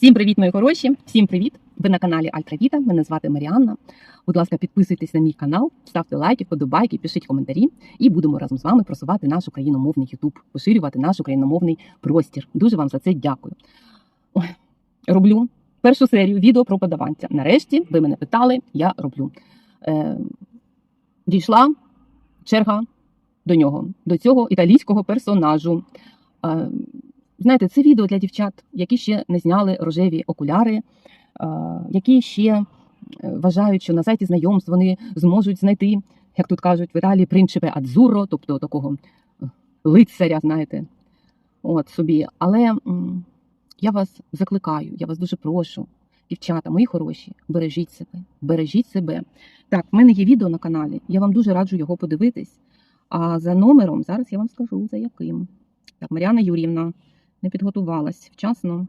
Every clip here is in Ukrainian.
Всім привіт, мої хороші! Всім привіт! Ви на каналі Альтравіта. Мене звати Маріанна. Будь ласка, підписуйтесь на мій канал, ставте лайки, вподобайки, пишіть коментарі, і будемо разом з вами просувати наш україномовний Ютуб, поширювати наш україномовний простір. Дуже вам за це дякую. Ой, роблю першу серію відео про подаванця. Нарешті ви мене питали, я роблю. Е, дійшла черга до нього, до цього італійського персонажу. Е, Знаєте, це відео для дівчат, які ще не зняли рожеві окуляри, е, які ще е, вважають, що на сайті знайомств вони зможуть знайти, як тут кажуть, в Італії принципе адзуро, тобто такого е, лицаря, знаєте, от собі. Але я вас закликаю, я вас дуже прошу, дівчата, мої хороші, бережіть себе, бережіть себе. Так, в мене є відео на каналі, я вам дуже раджу його подивитись. А за номером зараз я вам скажу за яким. Так, Мар'яна Юрівна не підготувалась вчасно.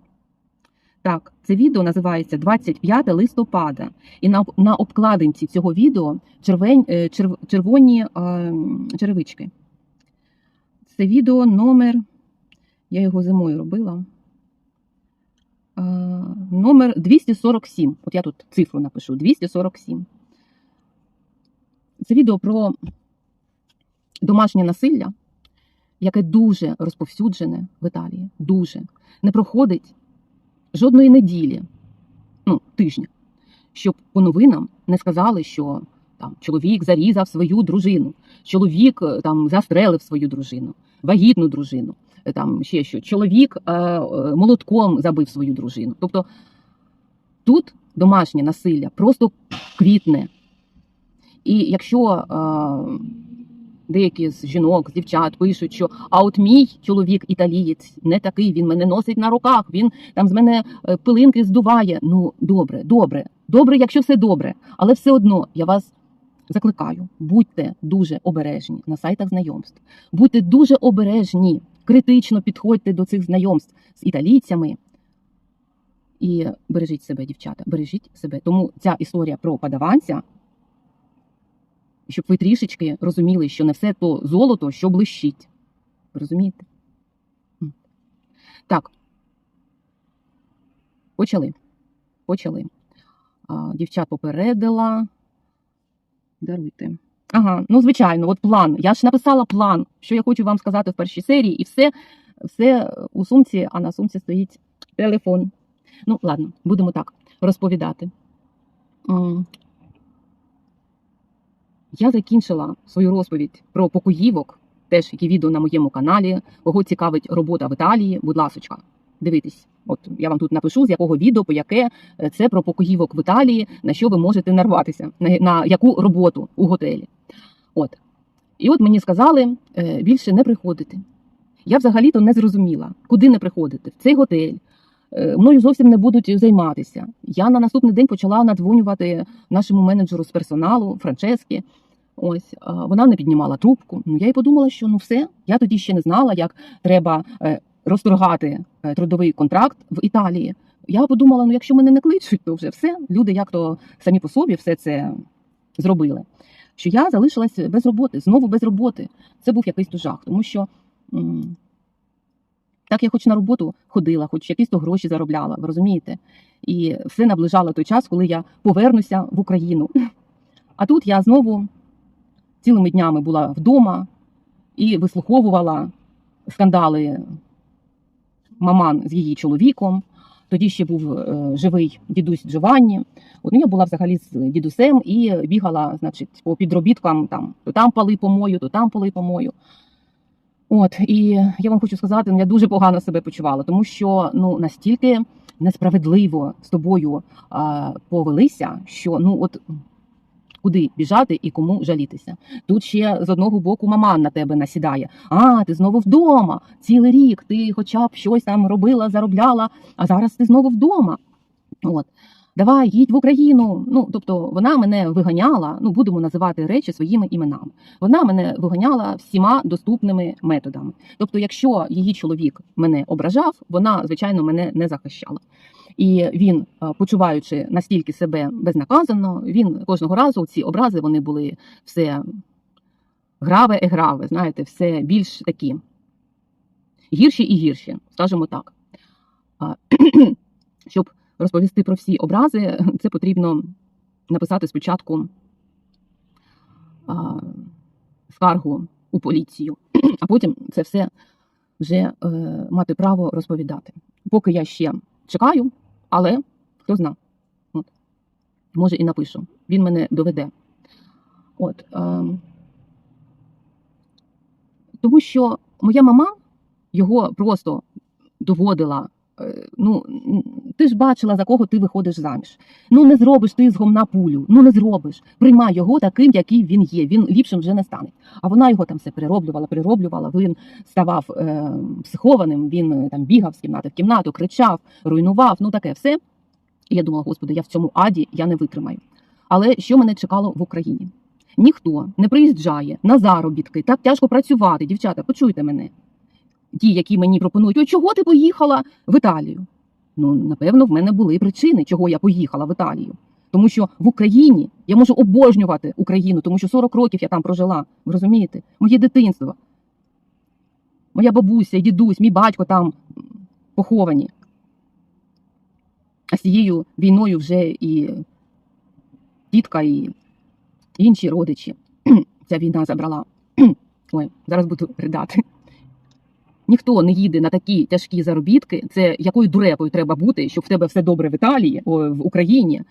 Так, це відео називається 25 листопада. І на, на обкладинці цього відео червень, е, черв, червоні е, черевички. Це відео номер. Я його зимою робила. Е, номер 247. От я тут цифру напишу: 247. Це відео про домашнє насилля яке дуже розповсюджене в Італії. Дуже не проходить жодної неділі, ну тижня, щоб по новинам не сказали, що там чоловік зарізав свою дружину, чоловік е, там застрелив свою дружину, вагітну дружину. е, Там ще що чоловік е, е, молотком забив свою дружину. Тобто тут домашнє насилля просто квітне. І якщо е, деякі з жінок, з дівчат пишуть, що а от мій чоловік італієць не такий, він мене носить на руках, він там з мене е, пилинки здуває. Ну, добре, добре, добре, якщо все добре, але все одно я вас закликаю, будьте дуже обережні на сайтах знайомств, будьте дуже обережні, критично підходьте до цих знайомств з італійцями. І бережіть себе, дівчата, бережіть себе. Тому ця історія про подаванця щоб ви трішечки розуміли, що не все то золото, що блищить. Ви розумієте? Так. Почали. Почали. А, дівчат попередила. Даруйте. Ага, ну звичайно, от план. Я ж написала план, що я хочу вам сказати в першій серії, і все, все у сумці, а на сумці стоїть телефон. Ну, ладно, будемо так розповідати. Я закінчила свою розповідь про покоївок, теж які відео на моєму каналі. Кого цікавить робота в Італії, будь ласочка, дивитесь. От я вам тут напишу, з якого відео, по яке е, це про покоївок в Італії, на що ви можете нарватися, на, на яку роботу у готелі. От. І от мені сказали е, більше не приходити. Я взагалі-то не зрозуміла, куди не приходити. В цей готель. Е, Мною зовсім не будуть займатися. Я на наступний день почала надзвонювати нашому менеджеру з персоналу Франческі. Ось вона не піднімала трубку. Ну я й подумала, що ну все. Я тоді ще не знала, як треба е, розторгати е, трудовий контракт в Італії. Я подумала: ну якщо мене не кличуть, то вже все. Люди як то самі по собі все це зробили. Що я залишилась без роботи, знову без роботи. Це був якийсь то жах, тому що. так я хоч на роботу ходила, хоч якісь то гроші заробляла, ви розумієте? І все наближало той час, коли я повернуся в Україну. А тут я знову цілими днями була вдома і вислуховувала скандали маман з її чоловіком. Тоді ще був е, живий дідусь Джованні. От ну, я була взагалі з дідусем і бігала, значить, по підробіткам там то там пали помою, то там пали помою. От і я вам хочу сказати, ну я дуже погано себе почувала, тому що ну настільки несправедливо з тобою а, повелися, що ну от куди біжати і кому жалітися. Тут ще з одного боку маман на тебе насідає. А, ти знову вдома. Цілий рік ти хоча б щось там робила, заробляла, а зараз ти знову вдома. От. Давай, їдь в Україну. Ну, тобто вона мене виганяла, ну будемо називати речі своїми іменами. Вона мене виганяла всіма доступними методами. Тобто, якщо її чоловік мене ображав, вона звичайно мене не захищала. І він, е, почуваючи настільки себе безнаказано, він кожного разу ці образи вони були все граве і граве, знаєте, все більш такі гірші і гірші, скажімо так. Щоб розповісти про всі образи, це потрібно написати спочатку скаргу у поліцію, а потім це все вже е, мати право розповідати. Поки я ще чекаю, але хто зна. От. Може і напишу. Він мене доведе. От, е, тому що моя мама його просто доводила. Е, Ну, ти ж бачила, за кого ти виходиш заміж. Ну, не зробиш ти з гомна пулю. Ну, не зробиш. Приймай його таким, який він є. Він ліпшим вже не стане. А вона його там все перероблювала, перероблювала. Він ставав е, психованим, він е, там бігав з кімнати в кімнату, кричав, руйнував, ну таке все. І я думала, господи, я в цьому аді я не витримаю. Але що мене чекало в Україні? Ніхто не приїжджає на заробітки, так тяжко працювати. Дівчата, почуйте мене. Ті, які мені пропонують, ой, чого ти поїхала в Італію? Ну, напевно, в мене були причини, чого я поїхала в Італію. Тому що в Україні я можу обожнювати Україну, тому що 40 років я там прожила. Ви розумієте? Моє дитинство. Моя бабуся, дідусь, мій батько там поховані. А з цією війною вже і тітка, і інші родичі. Ця війна забрала. Ой, зараз буду ридати. Ніхто не їде на такі тяжкі заробітки. Це якою дурепою треба бути, щоб в тебе все добре в Італії, о, в Україні.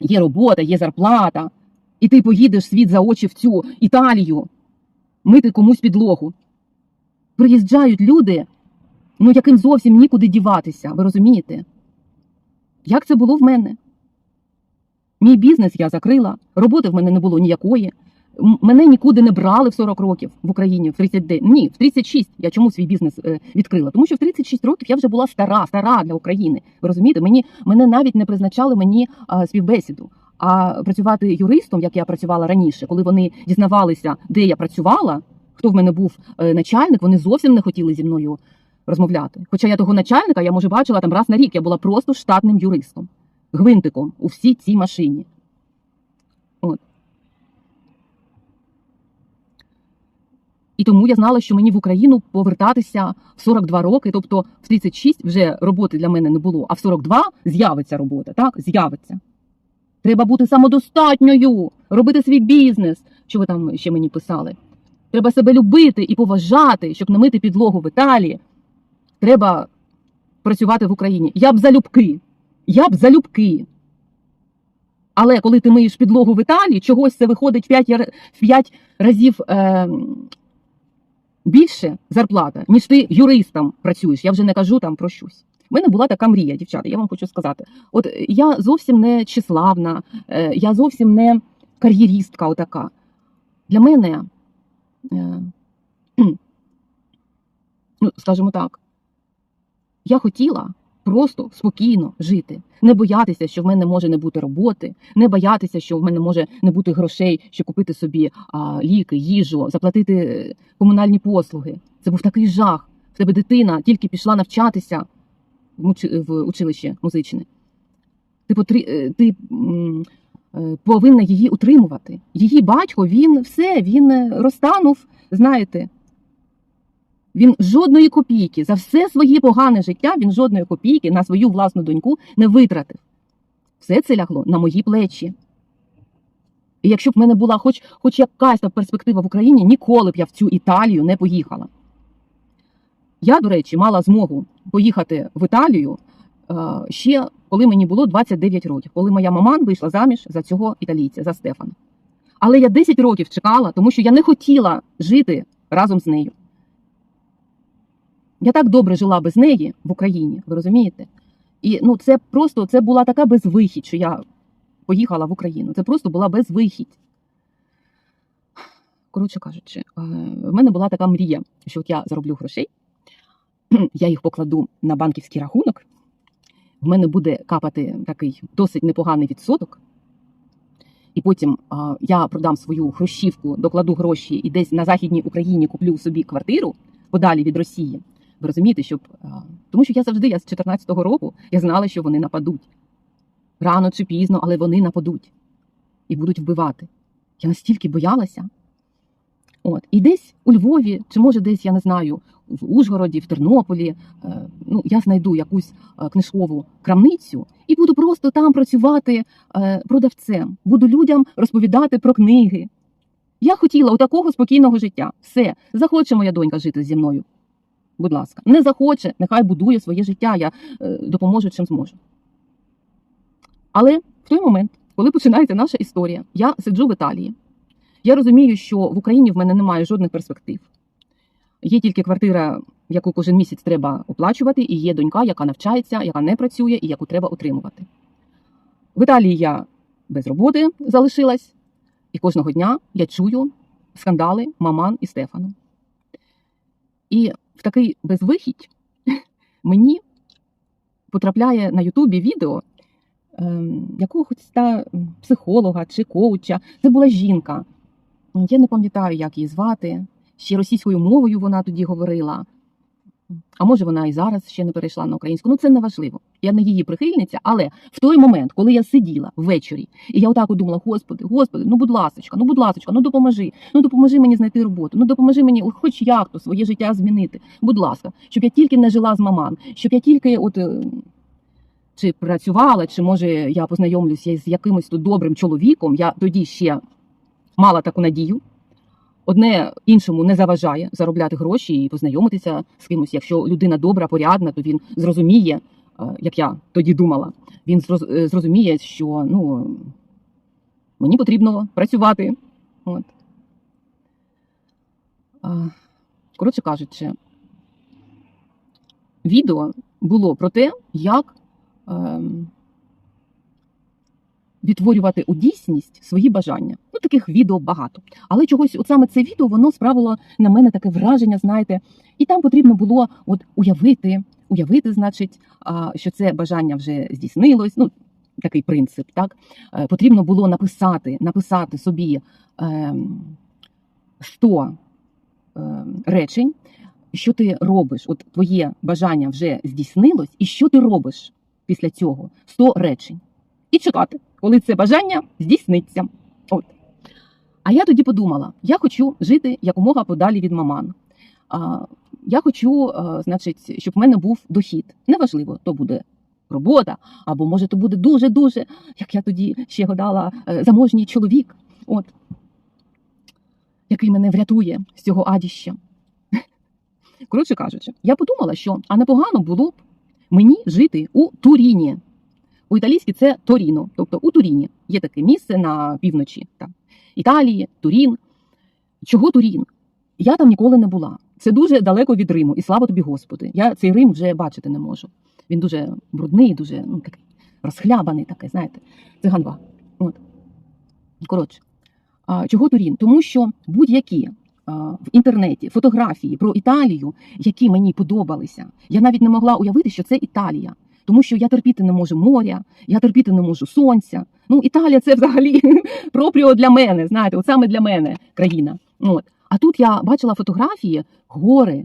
Є робота, є зарплата, і ти поїдеш світ за очі в цю Італію мити комусь підлогу. Приїжджають люди, ну яким зовсім нікуди діватися, ви розумієте? Як це було в мене? Мій бізнес я закрила, роботи в мене не було ніякої. Мене нікуди не брали в 40 років в Україні в 39. Ні, в 36. Я чому свій бізнес е, відкрила? Тому що в 36 років я вже була стара, стара для України. Ви розумієте? Мені мене навіть не призначали мені а, співбесіду. А працювати юристом, як я працювала раніше, коли вони дізнавалися, де я працювала, хто в мене був е, начальник, вони зовсім не хотіли зі мною розмовляти. Хоча я того начальника я може бачила там раз на рік. Я була просто штатним юристом, гвинтиком у всій цій машині. От. І тому я знала, що мені в Україну повертатися в 42 роки, тобто в 36 вже роботи для мене не було, а в 42 з'явиться робота, так? З'явиться. Треба бути самодостатньою, робити свій бізнес. Що ви там ще мені писали? Треба себе любити і поважати, щоб не мити підлогу в Італії. Треба працювати в Україні. Я б залюбки. Я б залюбки. Але коли ти миєш підлогу в Італії, чогось це виходить в 5, 5 разів е, більше зарплата, ніж ти юристом працюєш. Я вже не кажу там про щось. У мене була така мрія, дівчата, я вам хочу сказати. От я зовсім не числавна, е, я зовсім не кар'єристка отака. Для мене, е, ну, скажімо так, я хотіла просто спокійно жити, не боятися, що в мене може не бути роботи, не боятися, що в мене може не бути грошей, щоб купити собі а, ліки, їжу, заплатити е, комунальні послуги. Це був такий жах. В тебе дитина тільки пішла навчатися в, училище музичне. Ти, потрі... е, ти е, повинна її утримувати. Її батько, він все, він розтанув, знаєте. Він жодної копійки за все своє погане життя, він жодної копійки на свою власну доньку не витратив. Все це лягло на мої плечі. І якщо б в мене була хоч, хоч якась перспектива в Україні, ніколи б я в цю Італію не поїхала. Я, до речі, мала змогу поїхати в Італію е, ще коли мені було 29 років, коли моя маман вийшла заміж за цього італійця, за Стефана. Але я 10 років чекала, тому що я не хотіла жити разом з нею. Я так добре жила без неї в Україні, ви розумієте? І ну, це просто це була така безвихідь, що я поїхала в Україну. Це просто була безвихідь. Коротше кажучи, е, в мене була така мрія, що от я зароблю грошей, я їх покладу на банківський рахунок, в мене буде капати такий досить непоганий відсоток. І потім а, я продам свою хрущівку, докладу гроші і десь на Західній Україні куплю собі квартиру подалі від Росії. Ви розумієте, щоб тому що я завжди, я з 14-го року, я знала, що вони нападуть рано чи пізно, але вони нападуть і будуть вбивати. Я настільки боялася. От і десь у Львові, чи може десь я не знаю, в Ужгороді, в Тернополі. Е, Ну, я знайду якусь е, книжкову крамницю і буду просто там працювати е, продавцем. Буду людям розповідати про книги. Я хотіла у такого спокійного життя. Все, захоче моя донька жити зі мною. Будь ласка, не захоче, нехай будує своє життя. Я е, допоможу чим зможу. Але в той момент, коли починається наша історія, я сиджу в Італії. Я розумію, що в Україні в мене немає жодних перспектив. Є тільки квартира, яку кожен місяць треба оплачувати, і є донька, яка навчається, яка не працює і яку треба утримувати. В Італії я без роботи залишилась, і кожного дня я чую скандали Маман і Стефану. І в такий безвихідь мені потрапляє на Ютубі відео ем, якогось та психолога чи коуча. Це була жінка. Я не пам'ятаю, як її звати. Ще російською мовою вона тоді говорила. А може, вона і зараз ще не перейшла на українську. Ну це не важливо. Я не її прихильниця, але в той момент, коли я сиділа ввечері, і я отак думала: Господи, Господи, ну будь ласочка, ну будь ласочка, ну допоможи, ну допоможи мені знайти роботу, ну допоможи мені, хоч як то своє життя змінити. Будь ласка, щоб я тільки не жила з маман, щоб я тільки от. е, Чи працювала, чи може я познайомлюся з якимось тут добрим чоловіком. Я тоді ще мала таку надію. Одне іншому не заважає заробляти гроші і познайомитися з кимось. Якщо людина добра, порядна, то він зрозуміє, е, як я тоді думала. Він е, зрозуміє, що ну мені потрібно працювати. От. Коротше кажучи, відео було про те, як ем, відтворювати у дійсність свої бажання. Ну, таких відео багато. Але чогось, от саме це відео, воно справило на мене таке враження, знаєте, і там потрібно було от уявити, уявити, значить, що це бажання вже здійснилось. Ну, такий принцип, так Е, потрібно було написати, написати собі ем, 100 ем, речень, що ти робиш. От твоє бажання вже здійснилось, і що ти робиш після цього? 100 речень. І чекати, коли це бажання здійсниться. От. А я тоді подумала: я хочу жити якомога подалі від маман. А, я хочу, а, значить, щоб в мене був дохід. Неважливо, то буде робота, або може то буде дуже-дуже, як я тоді ще гадала, е, заможній чоловік, от, який мене врятує з цього адіща. Коротше кажучи, я подумала, що а непогано було б мені жити у Туріні. У італійській це Торіно, тобто у Туріні є таке місце на півночі там, Італії, Турін. Чого Турін? Я там ніколи не була. Це дуже далеко від Риму, і слава тобі, Господи. Я цей Рим вже бачити не можу. Він дуже брудний, дуже ну, такий розхлябаний, такий, знаєте, це ганьба. От. Коротше, а, чого Турін? Тому що будь-які в інтернеті фотографії про Італію, які мені подобалися, я навіть не могла уявити, що це Італія. Тому що я терпіти не можу моря, я терпіти не можу сонця. Ну, Італія це взагалі пропріо для мене, знаєте, от саме для мене країна. От. А тут я бачила фотографії, гори,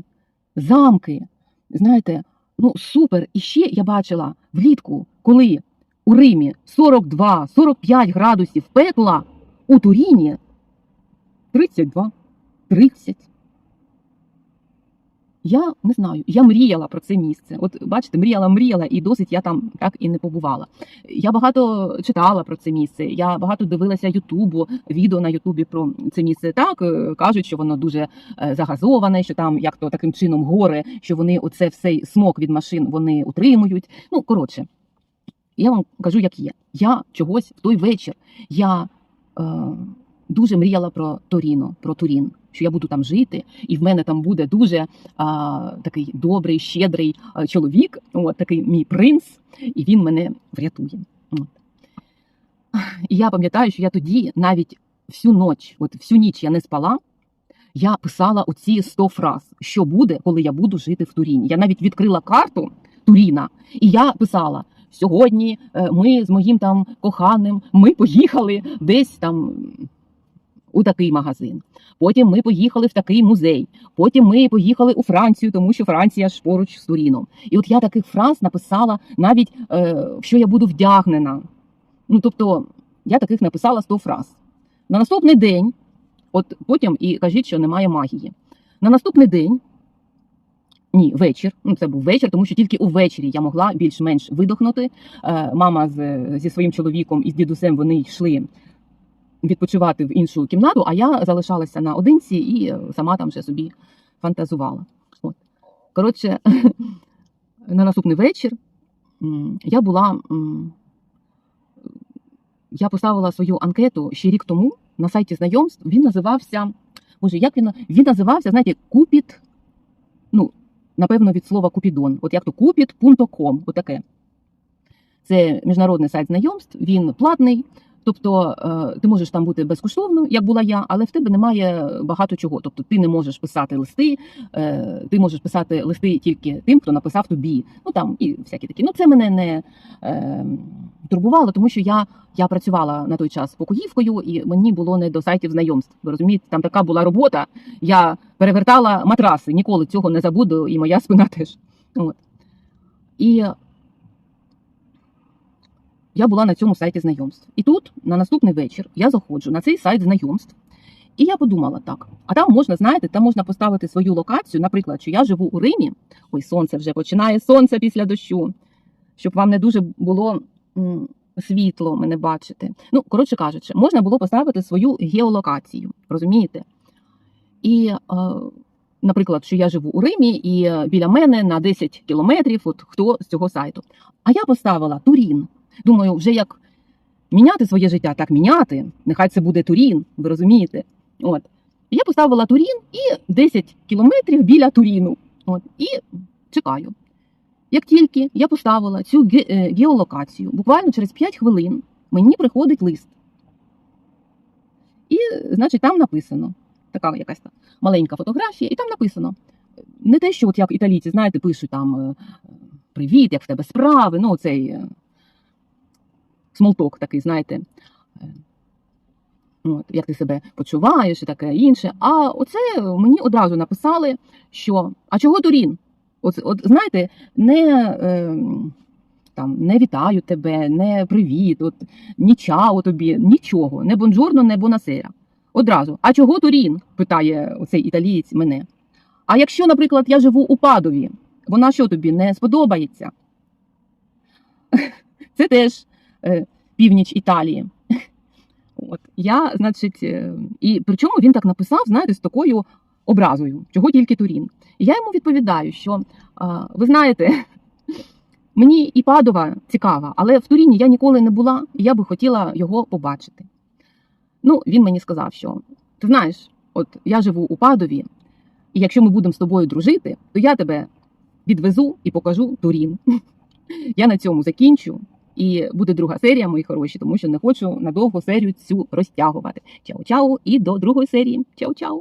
замки. Знаєте, ну супер. І ще я бачила влітку, коли у Римі 42-45 градусів пекла, у Туріні 32, 30. Я не знаю, я мріяла про це місце. От бачите, мріяла, мріяла, і досить я там так і не побувала. Я багато читала про це місце. Я багато дивилася Ютубу, відео на Ютубі про це місце. Так е, кажуть, що воно дуже е, загазоване, що там як то таким чином гори, що вони оце все смок від машин вони утримують. Ну коротше, я вам кажу, як є. Я чогось в той вечір я е, дуже мріяла про Торіно, про Турін, що я буду там жити, і в мене там буде дуже а, такий добрий, щедрий чоловік, от такий мій принц, і він мене врятує. От. І я пам'ятаю, що я тоді навіть всю ніч, от всю ніч я не спала. Я писала оці 100 фраз, що буде, коли я буду жити в Туріні. Я навіть відкрила карту Туріна, і я писала: сьогодні е, ми з моїм там коханим ми поїхали десь там у такий магазин. Потім ми поїхали в такий музей. Потім ми поїхали у Францію, тому що Франція ж поруч з Туріном. І от я таких фраз написала навіть е, що я буду вдягнена. Ну тобто, я таких написала 100 фраз. На наступний день, от потім і кажіть, що немає магії. На наступний день Ні, вечір. Ну, це був вечір, тому що тільки увечері я могла більш-менш видохнути. Е, Мама з, зі своїм чоловіком і з дідусем вони йшли відпочивати в іншу кімнату, а я залишалася наодинці і е, сама там вже собі фантазувала. От. Коротше, на наступний вечір я була. Я поставила свою анкету ще рік тому на сайті знайомств. Він називався. Боже, як він він називався, знаєте, Купіт. Ну, напевно, від слова Купідон. От як то Купіт.ком. Отаке. Це міжнародний сайт знайомств, він платний. Тобто е, ти можеш там бути безкоштовно, як була я, але в тебе немає багато чого. Тобто ти не можеш писати листи, е, ти можеш писати листи тільки тим, хто написав тобі. Ну там і всякі такі. Ну це мене не е, турбувало, тому що я, я працювала на той час покоївкою, і мені було не до сайтів знайомств. Ви розумієте, там така була робота. Я перевертала матраси, ніколи цього не забуду, і моя спина теж. От. І я була на цьому сайті знайомств. І тут, на наступний вечір, я заходжу на цей сайт знайомств. І я подумала так: а там можна, знаєте, там можна поставити свою локацію, наприклад, що я живу у Римі. Ой, сонце вже починає сонце після дощу, щоб вам не дуже було світло мене бачити. Ну, коротше кажучи, можна було поставити свою геолокацію, розумієте? І, наприклад, що я живу у Римі, і біля мене на 10 кілометрів, от хто з цього сайту. А я поставила Турін. Думаю, вже як міняти своє життя, так міняти. Нехай це буде Турін, ви розумієте? От. Я поставила Турін і 10 кілометрів біля Туріну. От. І чекаю. Як тільки я поставила цю ге- е, геолокацію, буквально через 5 хвилин мені приходить лист. І, значить, там написано така якась там маленька фотографія, і там написано не те, що от як італійці, знаєте, пишуть там е, привіт, як в тебе справи, ну цей е, смолток такий, знаєте. е, От, як ти себе почуваєш і таке інше. А оце мені одразу написали, що а чого Турін? От, от знаєте, не, е, там, не вітаю тебе, не привіт, от, ні чао тобі, нічого, не бонджорно, не бонасера. Одразу. А чого Турін? питає оцей італієць мене. А якщо, наприклад, я живу у Падові, вона що тобі не сподобається? Це теж північ Італії. От я, значить, е, і причому він так написав, знаєте, з такою образою, чого тільки Турін. І я йому відповідаю, що ви знаєте, мені і Падова цікава, але в Туріні я ніколи не була, і я би хотіла його побачити. Ну, він мені сказав, що ти знаєш, от я живу у Падові, і якщо ми будемо з тобою дружити, то я тебе відвезу і покажу Турін. Я на цьому закінчу. І буде друга серія, мої хороші, тому що не хочу надовго серію цю розтягувати. Чао-чао і до другої серії. Чао-чао!